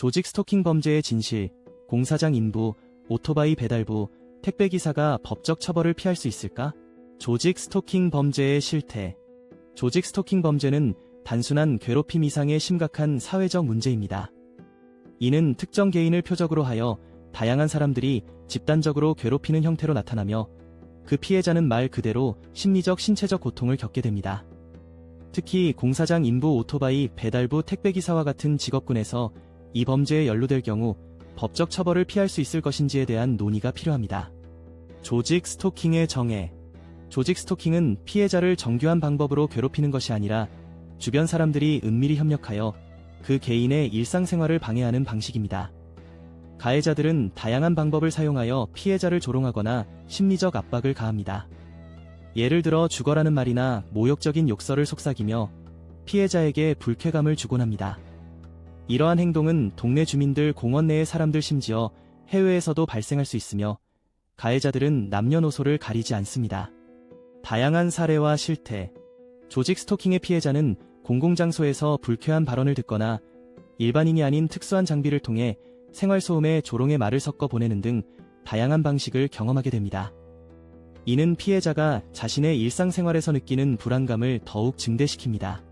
조직 스토킹 범죄의 진실, 공사장 인부, 오토바이 배달부, 택배기사가 법적 처벌을 피할 수 있을까? 조직 스토킹 범죄의 실태. 조직 스토킹 범죄는 단순한 괴롭힘 이상의 심각한 사회적 문제입니다. 이는 특정 개인을 표적으로 하여 다양한 사람들이 집단적으로 괴롭히는 형태로 나타나며 그 피해자는 말 그대로 심리적 신체적 고통을 겪게 됩니다. 특히 공사장 인부 오토바이 배달부 택배기사와 같은 직업군에서 이 범죄에 연루될 경우 법적 처벌을 피할 수 있을 것인지에 대한 논의가 필요합니다. 조직 스토킹의 정의 조직 스토킹은 피해자를 정교한 방법으로 괴롭히는 것이 아니라 주변 사람들이 은밀히 협력하여 그 개인의 일상생활을 방해하는 방식입니다. 가해자들은 다양한 방법을 사용하여 피해자를 조롱하거나 심리적 압박을 가합니다. 예를 들어 죽어라는 말이나 모욕적인 욕설을 속삭이며 피해자에게 불쾌감을 주곤 합니다. 이러한 행동은 동네 주민들, 공원 내의 사람들 심지어 해외에서도 발생할 수 있으며 가해자들은 남녀노소를 가리지 않습니다. 다양한 사례와 실태 조직 스토킹의 피해자는 공공장소에서 불쾌한 발언을 듣거나 일반인이 아닌 특수한 장비를 통해 생활소음에 조롱의 말을 섞어 보내는 등 다양한 방식을 경험하게 됩니다. 이는 피해자가 자신의 일상생활에서 느끼는 불안감을 더욱 증대시킵니다.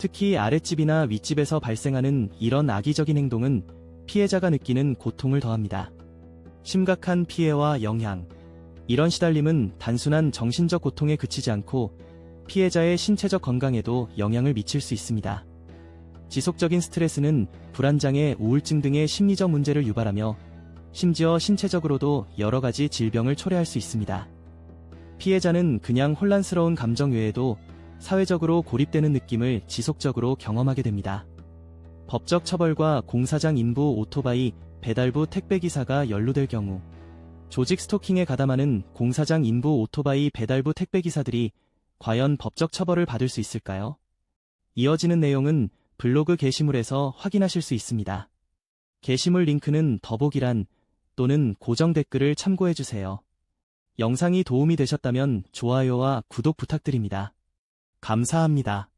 특히 아랫집이나 윗집에서 발생하는 이런 악의적인 행동은 피해자가 느끼는 고통을 더합니다. 심각한 피해와 영향. 이런 시달림은 단순한 정신적 고통에 그치지 않고 피해자의 신체적 건강에도 영향을 미칠 수 있습니다. 지속적인 스트레스는 불안장애, 우울증 등의 심리적 문제를 유발하며 심지어 신체적으로도 여러 가지 질병을 초래할 수 있습니다. 피해자는 그냥 혼란스러운 감정 외에도 사회적으로 고립되는 느낌을 지속적으로 경험하게 됩니다. 법적 처벌과 공사장 인부 오토바이 배달부 택배기사가 연루될 경우 조직 스토킹에 가담하는 공사장 인부 오토바이 배달부 택배기사들이 과연 법적 처벌을 받을 수 있을까요? 이어지는 내용은 블로그 게시물에서 확인하실 수 있습니다. 게시물 링크는 더보기란 또는 고정 댓글을 참고해주세요. 영상이 도움이 되셨다면 좋아요와 구독 부탁드립니다. 감사합니다.